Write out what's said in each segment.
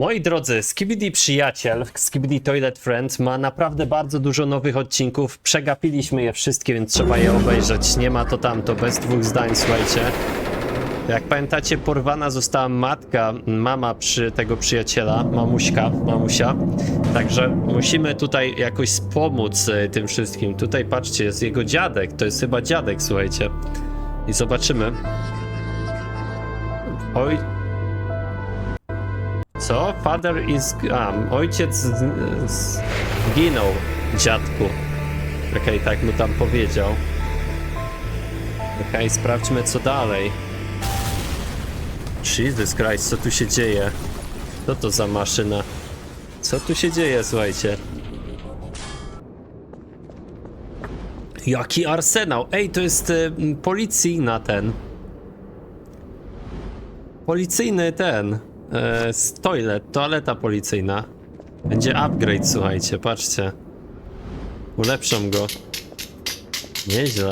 Moi drodzy, Skibidi Przyjaciel, Skibidi Toilet Friend ma naprawdę bardzo dużo nowych odcinków. Przegapiliśmy je wszystkie, więc trzeba je obejrzeć. Nie ma to tamto, bez dwóch zdań, słuchajcie. Jak pamiętacie, porwana została matka, mama przy tego przyjaciela, mamuśka, mamusia. Także musimy tutaj jakoś wspomóc e, tym wszystkim. Tutaj patrzcie, jest jego dziadek, to jest chyba dziadek, słuchajcie. I zobaczymy. Oj, co? Father is... A, ojciec zginął, dziadku. Okej, tak mu tam powiedział. Okej, sprawdźmy co dalej. Jesus Christ, co tu się dzieje? Co to za maszyna? Co tu się dzieje, słuchajcie? Jaki arsenał? Ej, to jest y, policyjna ten. Policyjny ten. E, toilet, toaleta policyjna. Będzie upgrade, słuchajcie, patrzcie. Ulepszą go. Nieźle.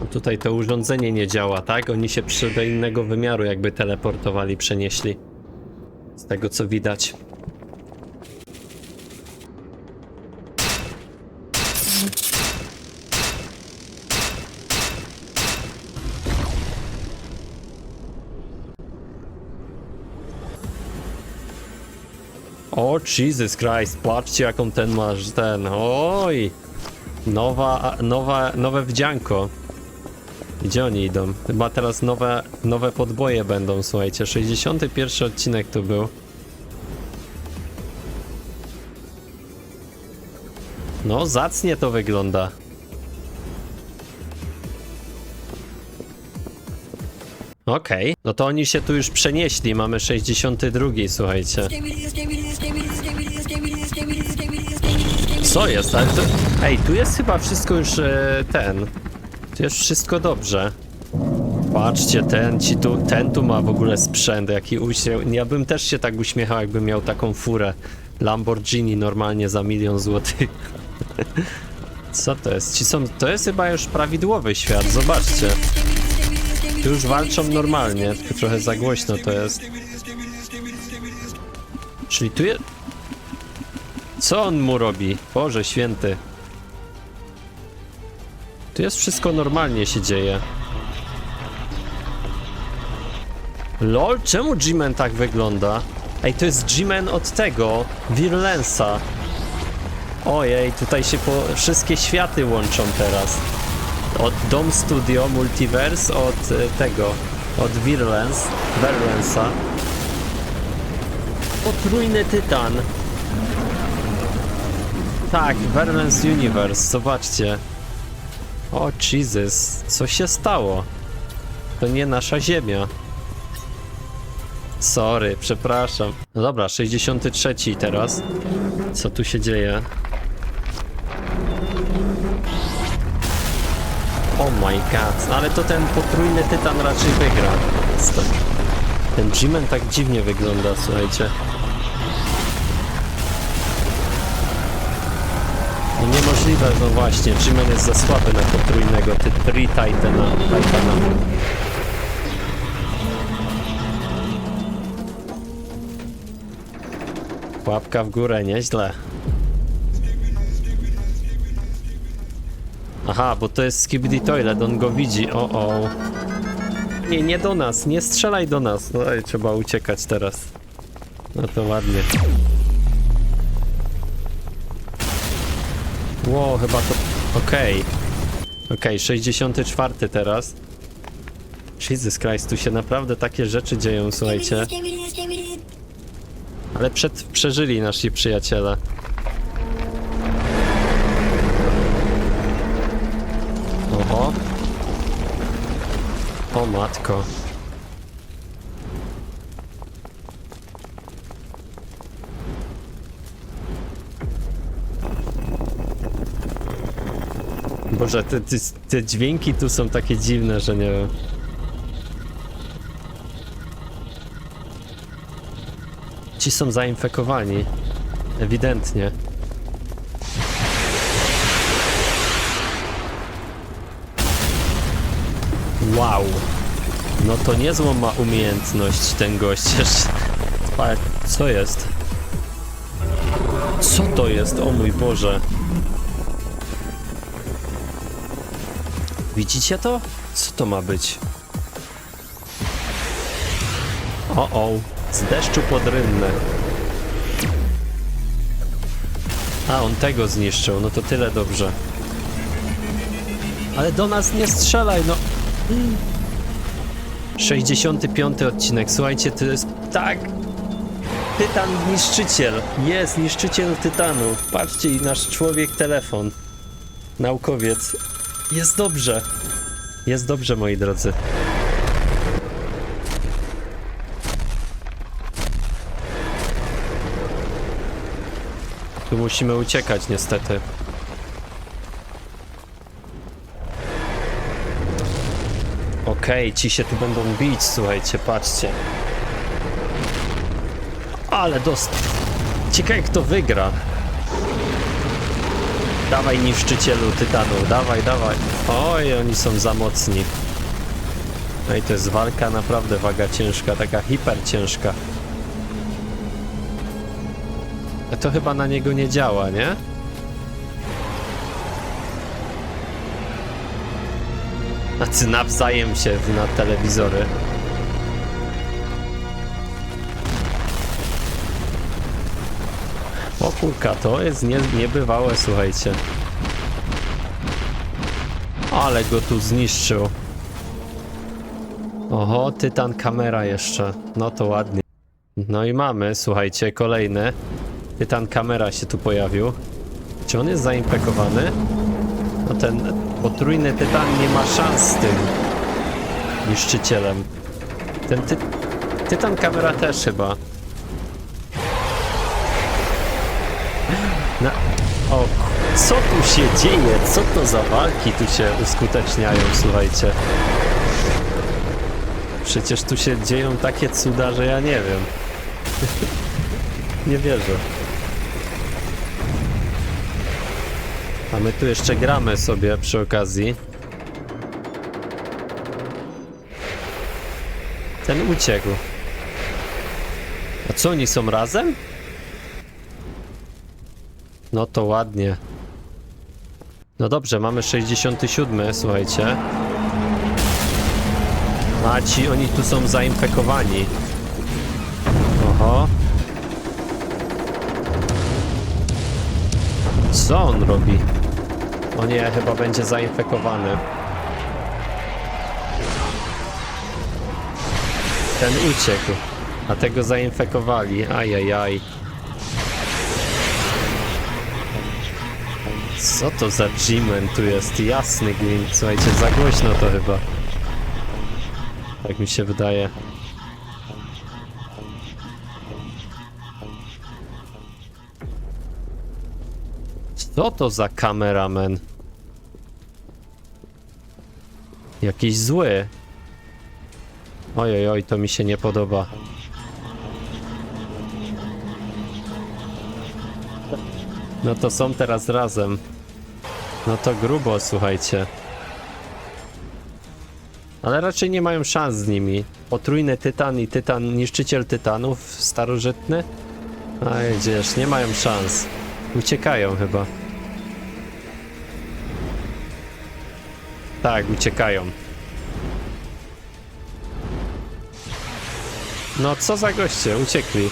No Tutaj to urządzenie nie działa, tak? Oni się przy do innego wymiaru jakby teleportowali, przenieśli. Z tego co widać. O Jesus Christ, patrzcie jaką ten masz ten. Oj! Nowa, nowa, nowe wdzianko. Gdzie oni idą? Chyba teraz nowe, nowe podboje będą, słuchajcie. 61 odcinek tu był. No, zacnie to wygląda. Okej, no to oni się tu już przenieśli. Mamy 62, słuchajcie. Co jest? Ale to... Ej, tu jest chyba wszystko już e, ten. Tu jest wszystko dobrze. Patrzcie, ten ci tu, ten tu ma w ogóle sprzęt, jaki uśmiech. Ja bym też się tak uśmiechał, jakbym miał taką furę. Lamborghini normalnie za milion złotych. Co to jest? Ci są, to jest chyba już prawidłowy świat, zobaczcie. Już walczą normalnie, tylko trochę za głośno to jest. Czyli tu jest... Co on mu robi? Boże święty. Tu jest wszystko normalnie się dzieje. LOL, czemu G-Man tak wygląda? Ej, to jest G-Man od tego, Virlensa. Ojej, tutaj się po... wszystkie światy łączą teraz. Od Dom Studio Multiverse, od e, tego, od Virlens, Virlensa. Potrójny Tytan. Tak, Verlens Universe, zobaczcie. O Jesus, co się stało? To nie nasza ziemia. Sorry, przepraszam. No dobra, 63 teraz. Co tu się dzieje? Oh my god, ale to ten potrójny tytan raczej wygra. Ten G-Man tak dziwnie wygląda, słuchajcie. No niemożliwe, no właśnie, G-Man jest za słaby na potrójnego, Tri Titana, Titana. Łapka w górę, nieźle. Aha, bo to jest Skibidi Toilet, on go widzi, o o. Nie, nie do nas, nie strzelaj do nas. No i trzeba uciekać teraz. No to ładnie. Ło, chyba to... Okej. Okej, 64 teraz. Jesus Christ, tu się naprawdę takie rzeczy dzieją, słuchajcie. Ale przed, przeżyli nasi przyjaciele. O matko. Boże, te, te, te dźwięki tu są takie dziwne, że nie wiem. Ci są zainfekowani. Ewidentnie. Wow. No to niezłą ma umiejętność ten gość. Pa- Co jest? Co to jest? O mój Boże. Widzicie to? Co to ma być? O, o, z deszczu pod rynnę. A, on tego zniszczył, no to tyle dobrze. Ale do nas nie strzelaj, no. 65 odcinek, słuchajcie, to jest tak. Tytan niszczyciel. Jest, niszczyciel tytanu. Patrzcie, i nasz człowiek telefon. Naukowiec. Jest dobrze. Jest dobrze, moi drodzy. Tu musimy uciekać, niestety. Okej, ci się tu będą bić, słuchajcie, patrzcie. Ale dost... Ciekawe kto wygra. Dawaj niszczycielu tytanu, dawaj, dawaj. Oj, oni są za mocni. No i to jest walka naprawdę waga ciężka, taka hiper ciężka. To chyba na niego nie działa, nie? Tacy nawzajem się na telewizory. O kurka, to jest nie, niebywałe, słuchajcie. Ale go tu zniszczył. Oho, tytan kamera jeszcze. No to ładnie. No i mamy, słuchajcie, kolejny. Tytan kamera się tu pojawił. Czy on jest zainfekowany? No ten potrójny tytan nie ma szans z tym niszczycielem. Ten ty tytan kamera też chyba. Na... O, co tu się dzieje? Co to za walki tu się uskuteczniają, słuchajcie? Przecież tu się dzieją takie cuda, że ja nie wiem. nie wierzę. A my tu jeszcze gramy sobie przy okazji. Ten uciekł. A co oni są razem? No to ładnie. No dobrze, mamy 67, słuchajcie. A ci, oni tu są zainfekowani. Oho. Co on robi? O nie, chyba będzie zainfekowany. Ten uciekł, a tego zainfekowali. Ajajaj. Co to za G-Man tu jest? Jasny gwint. Słuchajcie, za głośno to chyba. Tak mi się wydaje. Co to za kameraman? Jakiś zły. Ojej, oj, to mi się nie podoba. No to są teraz razem. No to grubo, słuchajcie. Ale raczej nie mają szans z nimi. Potrójny tytan i tytan, niszczyciel tytanów starożytny? A jedziesz, nie mają szans. Uciekają chyba. Tak, uciekają. No co za goście, uciekli.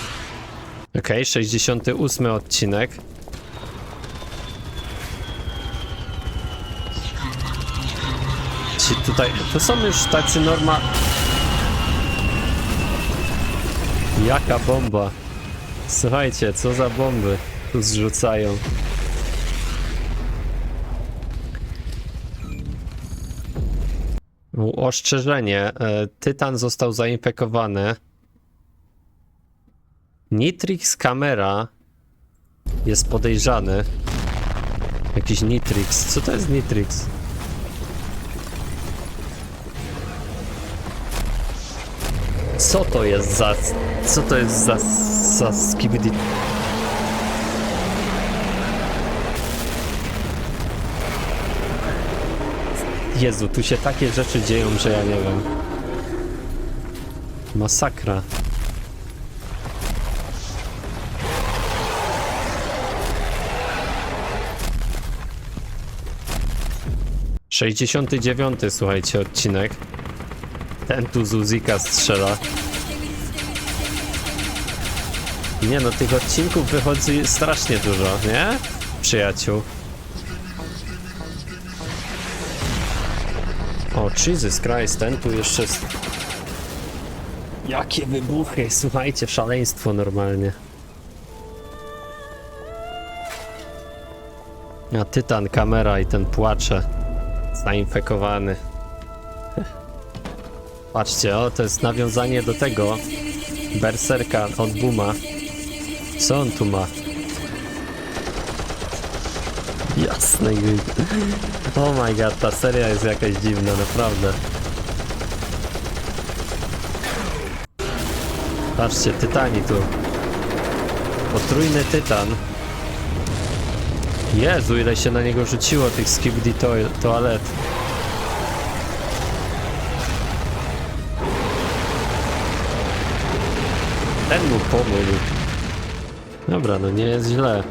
Okej, 68 odcinek. Ci tutaj, to są już tacy norma... Jaka bomba. Słuchajcie, co za bomby tu zrzucają. Ostrzeżenie. e, Tytan został zainfekowany. Nitrix kamera jest podejrzany. Jakiś Nitrix. Co to jest Nitrix? Co to jest za... Co to jest za... za skibidi... Jezu, tu się takie rzeczy dzieją, że ja nie wiem. Masakra. Sześćdziesiąty dziewiąty, słuchajcie, odcinek. Ten tu z strzela. Nie no, tych odcinków wychodzi strasznie dużo, nie? Przyjaciół. O, Jesus Christ, ten tu jeszcze... Jakie wybuchy, słuchajcie, szaleństwo normalnie. A tytan, kamera i ten płacze. Zainfekowany. Patrzcie, o, to jest nawiązanie do tego. Berserka od Buma. Co on tu ma? Jasne gwint. Oh my god, ta seria jest jakaś dziwna, naprawdę. Patrzcie, tytani tu. Potrójny tytan. Jezu, ile się na niego rzuciło tych skibidi to toalet. Ten mu pomógł. Dobra, no nie jest źle.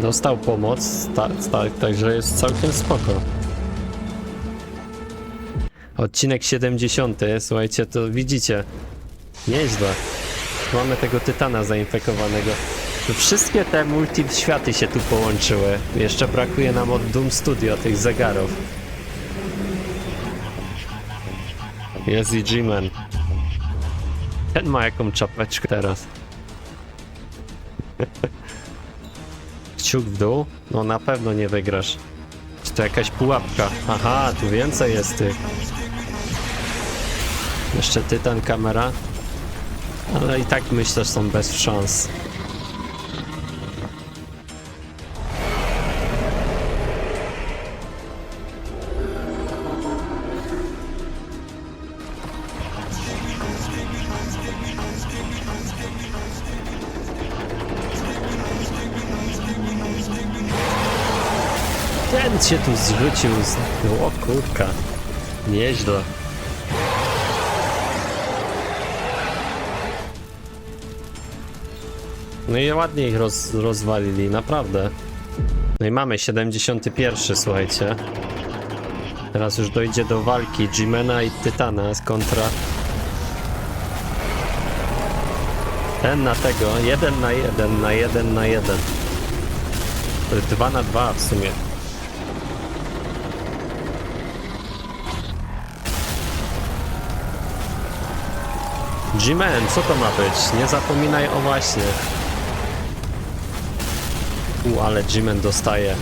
Dostał pomoc, tak, tak, także jest całkiem spoko. Odcinek 70, słuchajcie, to widzicie. Nieźle. Mamy tego tytana zainfekowanego. Wszystkie te multi-światy się tu połączyły. Jeszcze brakuje nam od Doom Studio tych zegarów. Jest i G-Man. Ten ma jaką czapeczkę teraz. Kciuk w dół? No na pewno nie wygrasz. Czy to jakaś pułapka? Aha, tu więcej jest tych. Jeszcze tytan kamera. Ale i tak myślę, że są bez szans. Ten się tu zrzucił z... O kurka. Nieźle. No i ładnie ich roz, rozwalili, naprawdę. No i mamy 71, słuchajcie. Teraz już dojdzie do walki Jimena i Tytana z kontra. Ten na tego, jeden na jeden, na jeden na jeden. Dwa na dwa w sumie. G-Man, co to ma być? Nie zapominaj o właśnie. U, ale G-Man dostaje.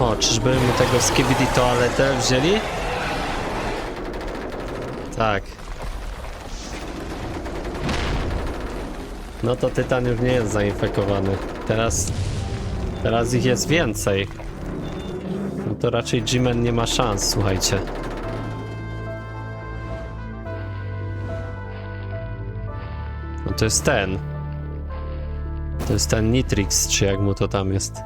O, czyżby mu tego skibidi toaletę wzięli? Tak. No to Tytan już nie jest zainfekowany. Teraz... Teraz ich jest więcej. To raczej G-Man nie ma szans, słuchajcie. No to jest ten. To jest ten Nitrix, czy jak mu to tam jest.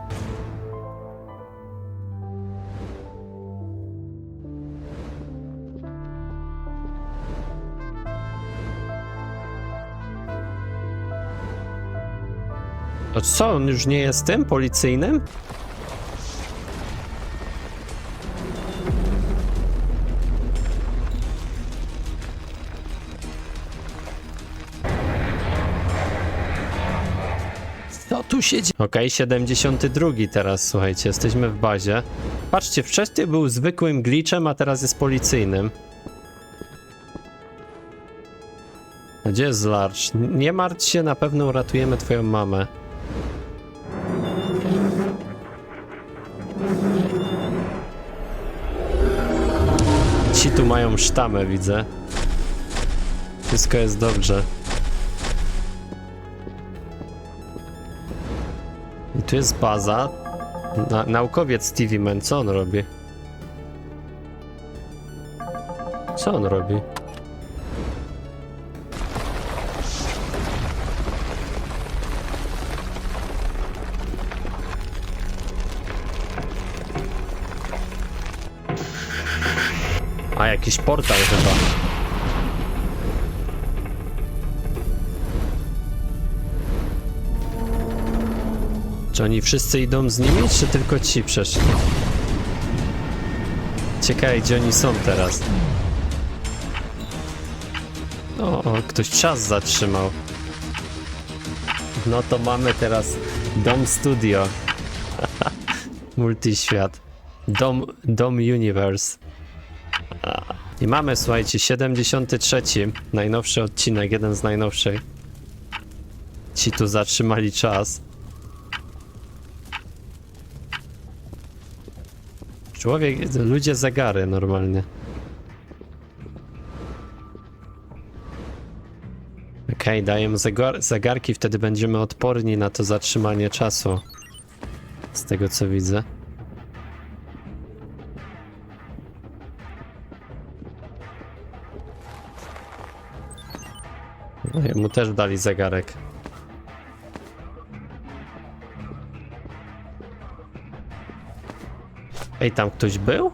To co, on już nie jest tym policyjnym? Tu się dzieje? Okej, 72 teraz, słuchajcie, jesteśmy w bazie. Patrzcie, wcześniej był zwykłym glitchem, a teraz jest policyjnym. Gdzie jest Large? Nie martw się, na pewno uratujemy twoją mamę. Ci tu mają sztamę, widzę. Wszystko jest dobrze. To jest baza. Na, naukowiec Stevie Man, co on robi? Co on robi? A jakiś portal chyba. Czy oni wszyscy idą z nimi, czy tylko ci przeszli? Ciekawe, gdzie oni są teraz. O, ktoś czas zatrzymał. No to mamy teraz Dom Studio. Multiświat. Dom, Dom Universe. I mamy, słuchajcie, 73. Najnowszy odcinek, jeden z najnowszych. Ci tu zatrzymali czas. Człowiek, ludzie zegary normalnie. Okej, dajemy zegar zegarki, wtedy będziemy odporni na to zatrzymanie czasu. Z tego co widzę. No, jemu też dali zegarek. Ej, tam ktoś był?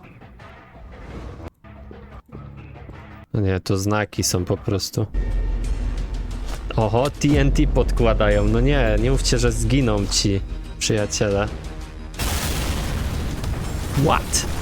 No nie, to znaki są po prostu. Oho, TNT podkładają. No nie, nie mówcie, że zginą ci przyjaciele. What?